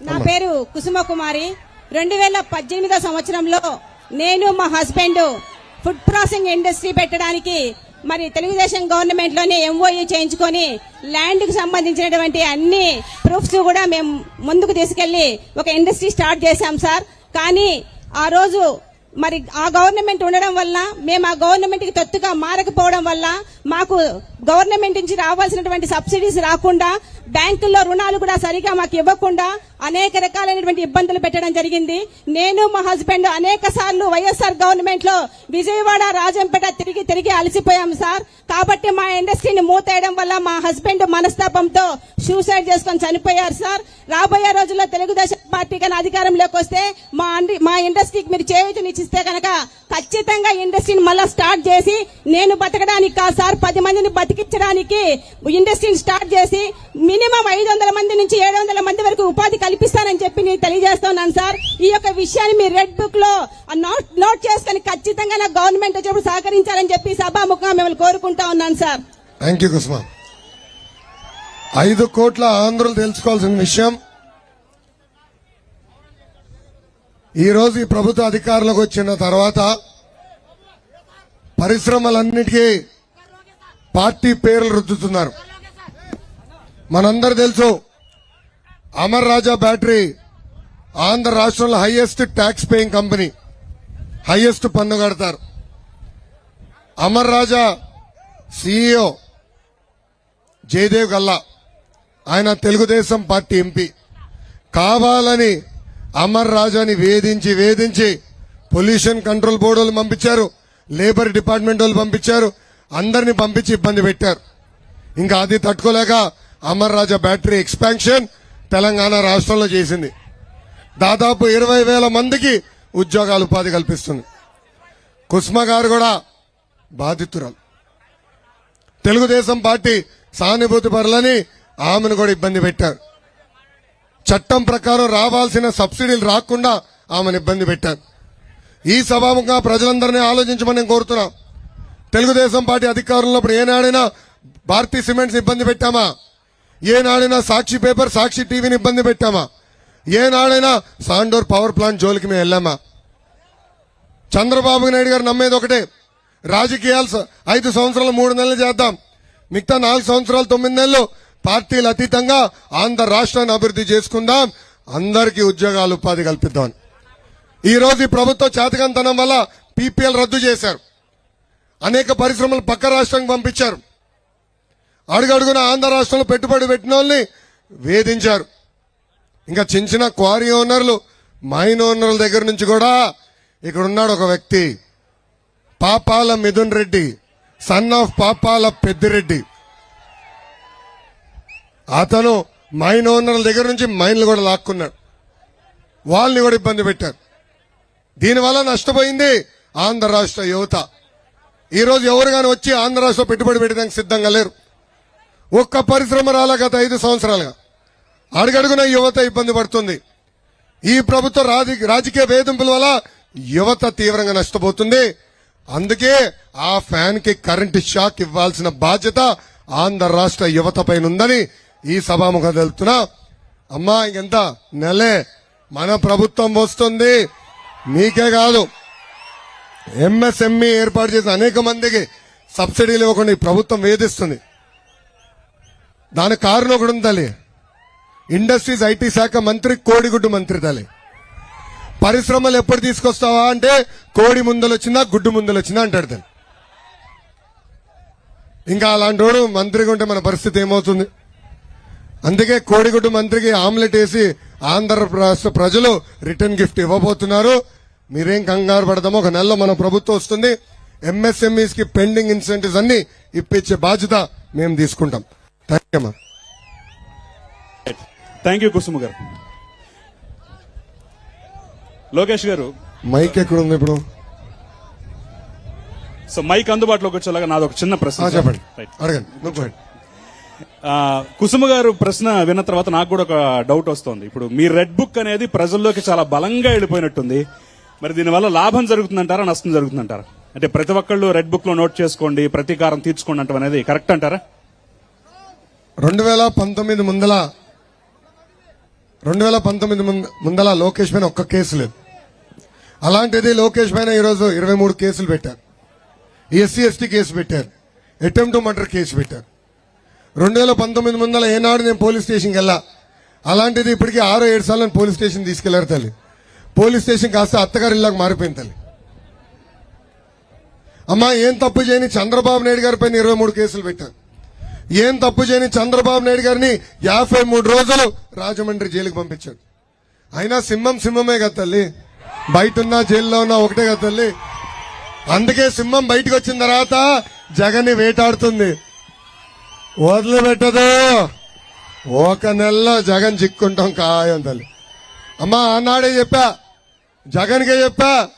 నా పేరు కుసుమ కుమారి రెండు వేల పద్దెనిమిదో సంవత్సరంలో నేను మా హస్బెండ్ ఫుడ్ ప్రాసెసింగ్ ఇండస్ట్రీ పెట్టడానికి మరి తెలుగుదేశం గవర్నమెంట్లోనే ఎంఓయూ చేయించుకొని ల్యాండ్కు సంబంధించినటువంటి అన్ని ప్రూఫ్స్ కూడా మేము ముందుకు తీసుకెళ్ళి ఒక ఇండస్ట్రీ స్టార్ట్ చేశాం సార్. కానీ ఆ రోజు మరి ఆ గవర్నమెంట్ ఉండడం వల్ల మేము ఆ గవర్నమెంట్కి తొత్తుగా మారకపోవడం వల్ల మాకు గవర్నమెంట్ నుంచి రావాల్సినటువంటి సబ్సిడీస్ రాకుండా బ్యాంకుల్లో రుణాలు కూడా సరిగా మాకు ఇవ్వకుండా అనేక రకాలైనటువంటి ఇబ్బందులు పెట్టడం జరిగింది. నేను మా హస్బెండ్ అనేక సార్లు వైఎస్ఆర్ గవర్నమెంట్లో విజయవాడ రాజంపేట తిరిగి తిరిగి అలసిపోయాం సార్. కాబట్టి మా ఇండస్ట్రీని మూతేయడం వల్ల మా హస్బెండ్ మనస్తాపంతో సూసైడ్ చేసుకొని చనిపోయారు సార్. రాబోయే రోజుల్లో తెలుగుదేశం పార్టీ కానీ అధికారంలోకి వస్తే మా మా ఇండస్ట్రీకి మీరు ఆలోచిస్తే కనుక ఖచ్చితంగా ఇండస్ట్రీని మళ్ళీ స్టార్ట్ చేసి నేను బతకడానికి కాదు సార్ పది మందిని బతికించడానికి ఇండస్ట్రీని స్టార్ట్ చేసి మినిమం ఐదు వందల మంది నుంచి ఏడు వందల మంది వరకు ఉపాధి కల్పిస్తానని చెప్పి నేను తెలియజేస్తున్నాను సార్. ఈ యొక్క విషయాన్ని మీ రెడ్ బుక్లో నోట్ నోట్ చేసుకుని ఖచ్చితంగా నా గవర్నమెంట్ వచ్చేప్పుడు సహకరించాలని చెప్పి సభాముఖంగా మిమ్మల్ని కోరుకుంటా ఉన్నాను సార్. థ్యాంక్ యూ ఐదు కోట్ల ఆంధ్రులు తెలుసుకోవాల్సిన విషయం ఈరోజు ఈ ప్రభుత్వ అధికారులకు వచ్చిన తర్వాత పరిశ్రమలన్నిటికీ పార్టీ పేర్లు రుద్దుతున్నారు. మనందరు తెలుసు అమర్ రాజా బ్యాటరీ ఆంధ్ర రాష్ట్రంలో highest tax paying company highest పన్ను కడతారు. అమర్ రాజా సిఇఓ జయదేవ్ గల్లా ఆయన తెలుగుదేశం పార్టీ ఎంపీ. కావాలని అమర్ రాజాని వేధించి వేధించి పొల్యూషన్ కంట్రోల్ బోర్డు వాళ్ళు పంపించారు లేబర్ డిపార్ట్మెంట్ వాళ్ళు పంపించారు అందరిని పంపించి ఇబ్బంది పెట్టారు. ఇంకా అది తట్టుకోలేక అమర్ రాజా బ్యాటరీ ఎక్స్పాన్షన్ తెలంగాణ రాష్ట్రంలో చేసింది. దాదాపు ఇరవై వేల మందికి ఉద్యోగాలు ఉపాధి కల్పిస్తుంది. కుస్మ గారు కూడా బాధితురాలు. తెలుగుదేశం పార్టీ సానుభూతి పరులని ఆమెను కూడా ఇబ్బంది పెట్టారు. చట్టం ప్రకారం రావాల్సిన సబ్సిడీలు రాకుండా ఆమెను ఇబ్బంది పెట్టారు. ఈ సభాముఖంగా ప్రజలందరినీ ఆలోచించమని నేను కోరుతున్నాం. తెలుగుదేశం పార్టీ అధికారంలో ఏనాడైనా భారతీ సిమెంట్స్ ఇబ్బంది పెట్టామా? ఏనాడైనా సాక్షి పేపర్ సాక్షి టీవీని ఇబ్బంది పెట్టామా? ఏనాడైనా సాండోర్ పవర్ ప్లాంట్ జోలికి మేము వెళ్ళామా? చంద్రబాబు నాయుడు గారు నమ్మేది ఒకటే. రాజకీయాలు ఐదు సంవత్సరాలు మూడు నెలలు చేద్దాం. మిగతా నాలుగు సంవత్సరాలు తొమ్మిది నెలలు పార్టీలు అతీతంగా ఆంధ్ర రాష్ట్రాన్ని అభివృద్ధి చేసుకుందాం. అందరికీ ఉద్యోగాలు ఉపాధి కల్పిద్దాం ఈ రోజు ఈ ప్రభుత్వ చేతకంతనం వల్ల పీపీఎల్ రద్దు చేశారు. అనేక పరిశ్రమలు పక్క రాష్ట్రానికి పంపించారు. అడుగడుగున ఆంధ్ర రాష్ట్రంలో పెట్టుబడి పెట్టిన వాళ్ళని వేధించారు. ఇంకా చిన్న చిన్న క్వారీ ఓనర్లు మైన్ ఓనర్ల దగ్గర నుంచి కూడా ఇక్కడ ఉన్నాడు ఒక వ్యక్తి. పాపాల మిథున్ రెడ్డి సన్ ఆఫ్ పాపాల పెద్దిరెడ్డి. అతను మైన్ ఓనర్ల దగ్గర నుంచి మైన్లు కూడా లాక్కున్నాడు. వాళ్ళని కూడా ఇబ్బంది పెట్టారు. దీనివల్ల నష్టపోయింది ఆంధ్ర రాష్ట్ర యువత. ఈరోజు ఎవరు కానీ వచ్చి ఆంధ్ర రాష్ట్ర పెట్టుబడి పెట్టడానికి సిద్ధంగా లేరు. ఒక్క పరిశ్రమ రాలా గత ఐదు సంవత్సరాలుగా. అడుగడుగున యువత ఇబ్బంది పడుతుంది. ఈ ప్రభుత్వ రాజకీయ వేధింపుల వల్ల యువత తీవ్రంగా నష్టపోతుంది. అందుకే ఆ ఫ్యాన్కి కరెంటు షాక్ ఇవ్వాల్సిన బాధ్యత ఆంధ్ర రాష్ట్ర యువత పైన ఉందని ఈ సభాముఖం తెలుపుతున్నా. అమ్మా ఇంకెంత? నెలే. మన ప్రభుత్వం వస్తుంది. మీకే కాదు. ఎంఎస్ఎంఈ ఏర్పాటు చేసిన అనేక మందికి సబ్సిడీలు ఇవ్వకుండా ఈ ప్రభుత్వం వేధిస్తుంది. దానికి కారణం ఒకటి ఉంది తల్లి. ఇండస్ట్రీస్ ఐటీ శాఖ మంత్రి కోడిగుడ్డు మంత్రి తల్లి. పరిశ్రమలు ఎప్పుడు తీసుకొస్తావా అంటే కోడి ముందలు వచ్చిందా గుడ్డు ముందలు వచ్చిందా అంటాడు తల్లి. ఇంకా అలాంటి వాడు మంత్రిగా ఉంటే మన పరిస్థితి ఏమవుతుంది? అందుకే కోడిగుడ్డు మంత్రికి ఆమ్లెట్ వేసి ఆంధ్ర రాష్ట్ర ప్రజలు రిటర్న్ గిఫ్ట్ ఇవ్వబోతున్నారు. మీరేం కంగారు పడదామో ఒక నెలలో మన ప్రభుత్వం వస్తుంది. ఎంఎస్ఎంఈస్కి పెండింగ్ ఇన్సెంటివ్స్ అన్ని ఇప్పించే బాధ్యత మేము తీసుకుంటాం. Thank you thank you Kusuma గారు. లోకేష్ గారు. మైక్ ఎక్కడ ఉంది ఇప్పుడు? సో మైక్ అందుబాటులోకి వచ్చేలాగా నాది ఒక చిన్న ప్రశ్న. చెప్పండి. అడగండి నువ్వు go ahead. ఆ, కుసుమ గారు ప్రశ్న విన్న తర్వాత నాకు కూడా ఒక డౌట్ వస్తుంది. ఇప్పుడు మీ రెడ్ బుక్ అనేది ప్రజల్లోకి చాలా బలంగా వెళ్ళిపోయినట్టుంది. మరి దీనివల్ల లాభం జరుగుతుందంటారా నష్టం జరుగుతుందంటారా? అంటే ప్రతి ఒక్కళ్ళు రెడ్ బుక్లో నోట్ చేసుకోండి ప్రతీకారం తీర్చుకోండి అంటాం అనేది కరెక్ట్ అంటారా? రెండు వేల పంతొమ్మిది ముందల రెండు వేల పంతొమ్మిది ముందల లోకేష్ పైన ఒక్క కేసు లేదు. అలాంటిది లోకేష్ పైన ఈరోజు ఇరవై మూడు కేసులు పెట్టారు. ఎస్సీ ఎస్టీ కేసు పెట్టారు. అటెంప్ట్ మర్డర్ కేసు పెట్టారు. రెండు వేల పంతొమ్మిది ముందల ఏనాడు నేను పోలీస్ స్టేషన్కి వెళ్ళా. అలాంటిది ఇప్పటికీ ఆరో ఏడు సార్లు నేను పోలీస్ స్టేషన్ తీసుకెళ్ళారు తల్లి. పోలీస్ స్టేషన్ కాస్త అత్తగారి ఇళ్ళకి మారిపోయింది తల్లి. అమ్మా ఏం తప్పు చేయని చంద్రబాబు నాయుడు గారి పైన ఇరవై మూడు కేసులు పెట్టారు. ఏం తప్పు చేయని చంద్రబాబు నాయుడు గారిని యాభై మూడు రోజులు రాజమండ్రి జైలుకి పంపించాడు. అయినా సింహం సింహమే కదా తల్లి. బయట ఉన్నా జైల్లో ఉన్నా ఒకటే కదా తల్లి. అందుకే సింహం బయటకు వచ్చిన తర్వాత జగన్ని వేటాడుతుంది. వదిలిపెట్టదు. ఒక నెలలో జగన్ చిక్కుంటాం ఖాయం తల్లి అమ్మా ఆనాడే చెప్పా. జగన్కే చెప్పా.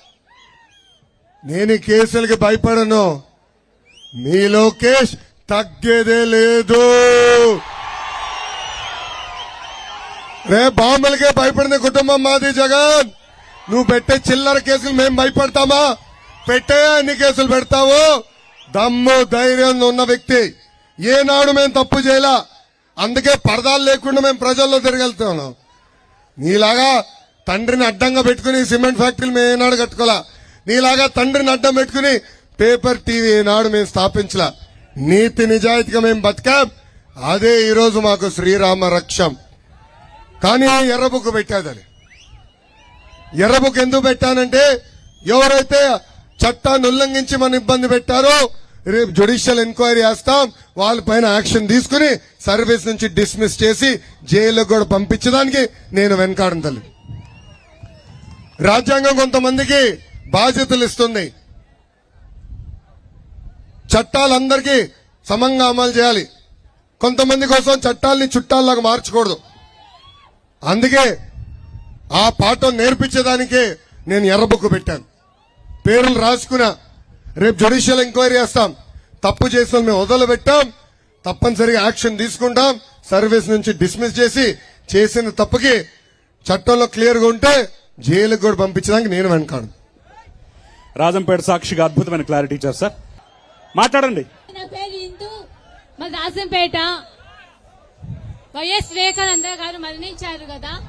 నేను కేసులకి భయపడను. మీ లోకేష్ తగ్గేదే లేదు. రే బాంబులకే భయపడిన కుటుంబం మాది జగన్. నువ్వు పెట్టే చిల్లర కేసులు మేము భయపడతామా? పెట్టే అన్ని కేసులు పెడతావు. దమ్ము ధైర్యం ఉన్న వ్యక్తి. ఏనాడు మేము తప్పు చేయలా. అందుకే పరదాలు లేకుండా మేము ప్రజల్లో తిరగలుగుతున్నాం. నీలాగా తండ్రిని అడ్డంగా పెట్టుకుని సిమెంట్ ఫ్యాక్టరీలు మేము ఏనాడు కట్టుకోలా. నీలాగా తండ్రిని అడ్డం పెట్టుకుని పేపర్ టీవీ ఏనాడు మేము స్థాపించలా. నీతి నిజాయితీగా మేము బతికాం. అదే ఈరోజు మాకు శ్రీరామ రక్షం. కానీ ఎర్ర బుక్ పెట్టాదని ఎర్ర ఎందుకు పెట్టానంటే ఎవరైతే చట్టాన్ని ఉల్లంఘించి మన ఇబ్బంది పెట్టారో రేపు జుడిషియల్ ఎంక్వైరీ చేస్తాం వాళ్ళ పైన యాక్షన్ తీసుకుని సర్వీస్ నుంచి డిస్మిస్ చేసి జైలుకు కూడా పంపించడానికి నేను వెనకాడను తల్లి. రాజ్యాంగం కొంతమందికి బాధ్యతలు ఇస్తుంది. చట్టాలందరికీ సమంగా అమలు చేయాలి. కొంతమంది కోసం చట్టాల్ని చుట్టాల్లాగా మార్చకూడదు. అందుకే ఆ పాఠం నేర్పించేదానికే నేను ఎర్రబుక్కు పెట్టాను. పేర్లు రాసుకున్నా. రేపు జుడిషియల్ ఎంక్వైరీ చేస్తాం. తప్పు చేసిన మేము వదలబెట్టాం. తప్పనిసరిగా యాక్షన్ తీసుకుంటాం. సర్వీస్ నుంచి డిస్మిస్ చేసి చేసిన తప్పుకి చట్టంలో క్లియర్గా ఉంటే జైలుకు కూడా పంపించడానికి నేను వెనకాడు రాజంపేట సాక్షిగా అద్భుతమైన క్లారిటీ ఇచ్చారు సార్. మాట్లాడండి. నా పేరు ఇందు. మా రాజంపేట. వైఎస్ వివేకానంద గారు మరణించారు కదా.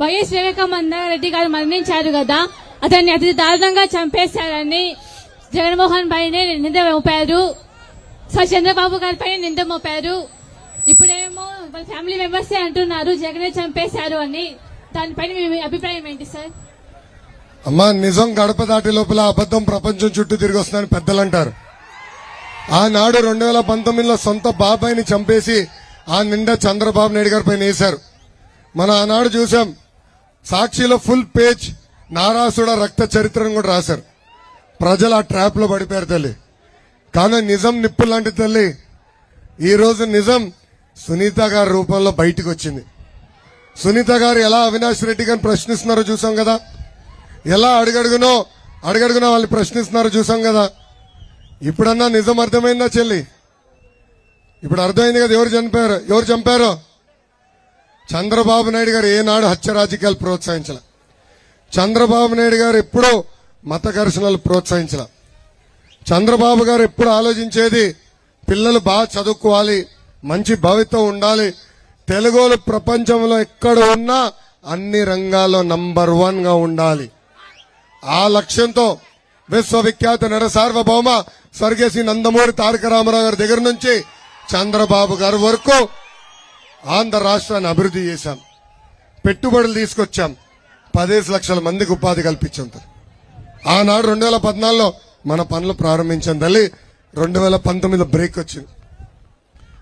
వైఎస్ వివేకానంద రెడ్డి గారు మరణించారు కదా. అతన్ని అతి దారుణంగా చంపేశారని జగన్మోహన్ పైనే నింద మోపారు. సో చంద్రబాబు గారి పైన నింద మోపారు. ఇప్పుడేమో వాళ్ళ ఫ్యామిలీ మెంబర్సే అంటున్నారు జగనే చంపేశారు అని. దానిపైన మీ అభిప్రాయం ఏంటి సార్? అమ్మా నిజం గడప దాటి లోపల అబద్ధం ప్రపంచం చుట్టూ తిరిగి వస్తుందని పెద్దలు అంటారు. ఆనాడు రెండు వేల పంతొమ్మిదిలో సొంత బాబాయిని చంపేసి ఆ నిండా చంద్రబాబు నాయుడు గారి పైన వేశారు. మనం ఆనాడు చూసాం సాక్షిలో ఫుల్ పేజ్ నారాసుడ రక్త చరిత్రను కూడా రాశారు. ప్రజలు ఆ ట్రాప్లో పడిపోయారు తల్లి. కానీ నిజం నిప్పు లాంటి తల్లి. ఈరోజు నిజం సునీత గారి రూపంలో బయటకు వచ్చింది. సునీత గారు ఎలా అవినాష్ రెడ్డి గారిని ప్రశ్నిస్తున్నారో చూసాం కదా. ఎలా అడుగడుగునో అడుగడుగునో వాళ్ళు ప్రశ్నిస్తున్నారో చూసాం కదా. ఇప్పుడన్నా నిజం అర్థమైందా చెల్లి? ఇప్పుడు అర్థమైంది కదా ఎవరు చనిపోయారు ఎవరు చంపారు? చంద్రబాబు నాయుడు గారు ఏనాడు హత్య రాజకీయాలు ప్రోత్సహించాల. చంద్రబాబు నాయుడు గారు ఎప్పుడో మత ఘర్షణలు ప్రోత్సహించాల. చంద్రబాబు గారు ఎప్పుడు ఆలోచించేది పిల్లలు బాగా చదువుకోవాలి మంచి భవితం ఉండాలి తెలుగులు ప్రపంచంలో ఎక్కడ ఉన్నా అన్ని రంగాల్లో నంబర్ వన్గా ఉండాలి. ఆ లక్ష్యంతో విశ్వవిఖ్యాత నర సార్వభౌమ స్వర్గేసి నందమూరి తారక రామారావు గారి దగ్గర నుంచి చంద్రబాబు గారి వరకు ఆంధ్ర రాష్ట్రాన్ని అభివృద్ధి చేశాం. పెట్టుబడులు తీసుకొచ్చాం. పదేసి లక్షల మందికి ఉపాధి కల్పించాం ఆనాడు రెండు వేల పద్నాలుగులో మన పనులు ప్రారంభించాం తల్లి. రెండు వేల పంతొమ్మిదిలో బ్రేక్ వచ్చింది.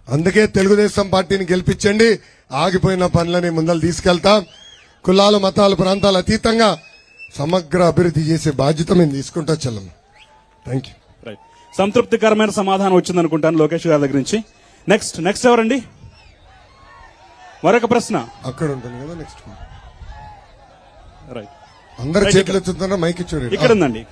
అందుకే తెలుగుదేశం పార్టీని గెలిపించండి. ఆగిపోయిన పనులని ముందలు తీసుకెళ్తాం. కులాలు మతాలు ప్రాంతాలు అతీతంగా సమగ్ర అభివృద్ధి చేసే బాధ్యత మేము తీసుకుంటా చెల్లమ్మ. థ్యాంక్ యూ రైట్ సంతృప్తికరమైన సమాధానం వచ్చింది అనుకుంటాను లోకేష్ గారి దగ్గర నుంచి. నెక్స్ట్ నెక్స్ట్ ఎవరండి? మరొక ప్రశ్న. అక్కడ ఉంటుంది కదా నెక్స్ట్ రైట్ అందరు చేతులు ఎత్తుతున్నారా మైక్ ఇచ్చాడు ఇక్కడ ఉందండి